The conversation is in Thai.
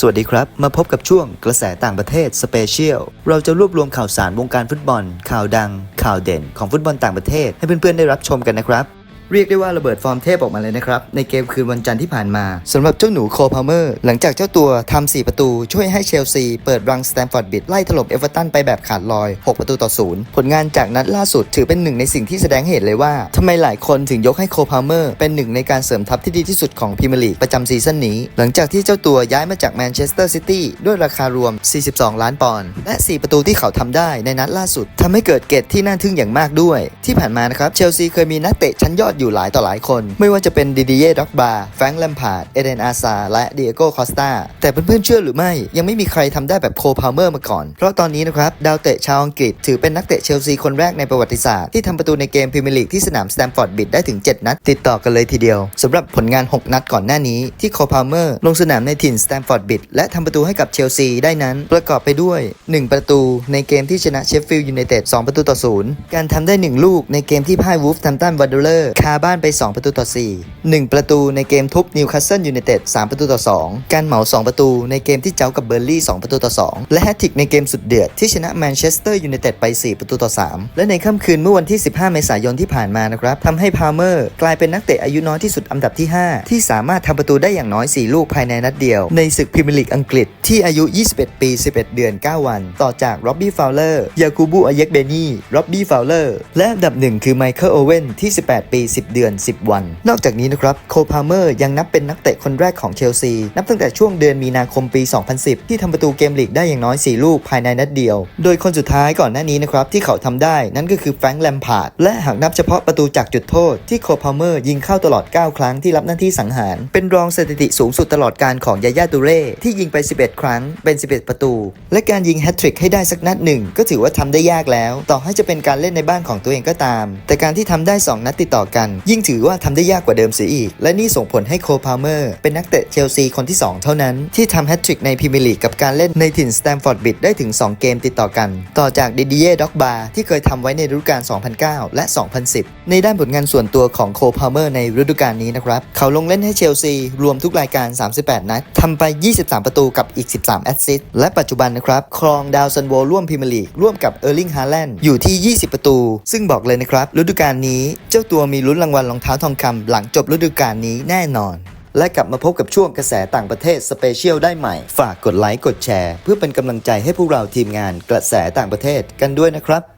สวัสดีครับ มาพบกับช่วงกระแสต่างประเทศสเปเชียล เราจะรวบรวมข่าวสารวงการฟุตบอล ข่าวดัง ข่าวเด่นของฟุตบอลต่างประเทศ ให้เพื่อนๆได้รับชมกันนะครับ เรียกได้ว่าระเบิดฟอร์มเทพออกมาเลยนะครับ ในเกมคืนวันจันทร์ที่ผ่านมาสำหรับเจ้าหนูโคพาเมอร์ หลังจากเจ้าตัวทำ4ประตู ช่วยให้เชลซี เปิดรังสแตมฟอร์ดบิดไล่ถล่มเอเวอร์ตันไปแบบขาดลอย 6 ประตูต่อศูนย์ผลงานจากนัดล่าสุดถือเป็นหนึ่งในสิ่งที่แสดงเห็นเลยว่าทำไมหลายคนถึงยกให้โคพาเมอร์ เป็นหนึ่งในการเสริมทัพที่ดีที่สุดของพรีเมียร์ลีกประจำซีซั่นนี้ หลังจากที่เจ้าตัวย้ายมาจากแมนเชสเตอร์ซิตี้ด้วยราคารวม 42 ล้านปอนด์และ 4 ประตูที่เขาทำได้ในนัดล่าสุดทำให้เกิดเกตที่น่าทึ่งอย่างมากด้วย ที่ผ่านมานะครับเชลซีเคยมีนักเตะชั้นยอดอยู่หลายต่อหลายคน ไม่ว่าจะเป็นดิดิเย่ด็อกบาแฟรงค์แลมพาร์ดเอเดนอาซาและเดียโกคอสตาแต่เพื่อนๆเชื่อหรือไม่ยังไม่มีใครทำได้แบบโคพาวเมอร์มาก่อน เพราะตอนนี้นะครับดาวเตะชาวอังกฤษ ถือเป็นนักเตะเชลซีคนแรกในประวัติศาสตร์ที่ทำประตูในเกมพรีเมียร์ลีกที่สนามสแตมฟอร์ดบิดได้ถึง 7 นัด ติดต่อกันเลยทีเดียวสำหรับผลงาน 6 นัดก่อนหน้านี้ที่โคพาวเมอร์ลงสนามในถิ่นสแตมฟอร์ดบิดและทำประตูให้กับเชลซีได้นั้นประกอบไปด้วย 1 ประตูในเกมที่ชนะเชฟฟิลด์ยูไนเต็ด2ประตูต่อ0การทำได้ 1 ลูกในเกมที่พ่ายวูฟแฮมตันวันเดอร์คาบ้านไป 2 ประตูต่อ 4 1 ประตูในเกมทุบนิวคาสเซิลยูไนเต็ด3ประตูต่อ 2 การเหมา 2 ประตูในเกมที่เจ้ากับเบอร์ลี่ 2 ประตูต่อ 2 และแฮตทริกในเกมสุดเดือดที่ชนะแมนเชสเตอร์ยูไนเต็ดไป 4 ประตูต่อ 3 และในค่ำคืนเมื่อวันที่ 15 เมษายนที่ผ่านมานะครับทำให้พาเมอร์กลายเป็นนักเตะอายุน้อยที่สุดอันดับที่ 5 ที่สามารถทำประตูได้อย่างน้อย 4 ลูกภายในนัดเดียว ในศึกพรีเมียร์ลีกอังกฤษที่อายุ 21 ปี 11 เดือน 9 วัน ต่อจากร็อบบี้ฟาวเลอร์ยากูบูอเยกเบนีร็อบบี้ฟาวเลอร์และอันดับหนึ่งคือไมเคิลโอเว่นที่ 18 ปี10 เดือน 10 วัน นอกจากนี้นะครับโคพาเมอร์ยังนับเป็นนักเตะคนแรกของเชลซี นับตั้งแต่ช่วงเดือนมีนาคมปี 2010 ที่ทำประตูเกมลีกได้อย่างน้อย 4 ลูกภายในนัดเดียว โดยคนสุดท้ายก่อนหน้านี้นะครับที่เขาทำได้นั่นก็คือแฟรงค์แลมพาร์ดและหากนับเฉพาะประตูจากจุดโทษที่โคพาเมอร์ยิงเข้าตลอด 9 ครั้งที่รับหน้าที่สังหาร เป็นรองสถิติสูงสุดตลอดการของยาย่าตูเร่ที่ยิงไป 11 ครั้งเป็น 11 ประตู และการยิงแฮตทริกให้ได้สักนัดหนึ่งก็ถือว่าทำได้ยากแล้ว ต่อให้จะเป็นการเล่นในบ้านของตัวเองก็ตาม แต่การที่ทำได้ 2 นัดติดต่อกันยิ่งถือว่าทำได้ยากกว่าเดิมเสียอีก และนี่ส่งผลให้โคพาเมอร์เป็นนักเตะเชลซีคนที่ 2 เท่านั้น ที่ทำแฮตทริกในพรีเมียร์ลีกกับการเล่นในถิ่นสแตมฟอร์ดบิดได้ถึง 2 เกมติดต่อกัน ต่อจากดิดิเย่ด็อกบาที่เคยทำไว้ในฤดูกาล 2009 และ 2010 ในด้านผลงานส่วนตัวของโคพาเมอร์ในฤดูกาลนี้นะครับ เขาลงเล่นให้เชลซีรวมทุกรายการ 38 นัดทำไป 23 ประตูกับอีก 13 แอสซิสต์และปัจจุบันนะครับครองดาวซันโวร่วมพรีเมียร์ลีกร่วมกับเออร์ลิงฮาแลนด์อยู่ที่ 20 ประตู ซึ่งบอกเลยนะครับฤดูกาลนี้เจ้าตัวมีลุ้นรางวัลรองเท้าทองคำหลังจบฤดูกาลนี้แน่นอน และกลับมาพบกับช่วงกระแสต่างประเทศสเปเชียลได้ใหม่ ฝากกดไลค์กดแชร์ เพื่อเป็นกำลังใจให้พวกเราทีมงานกระแสต่างประเทศกันด้วยนะครับ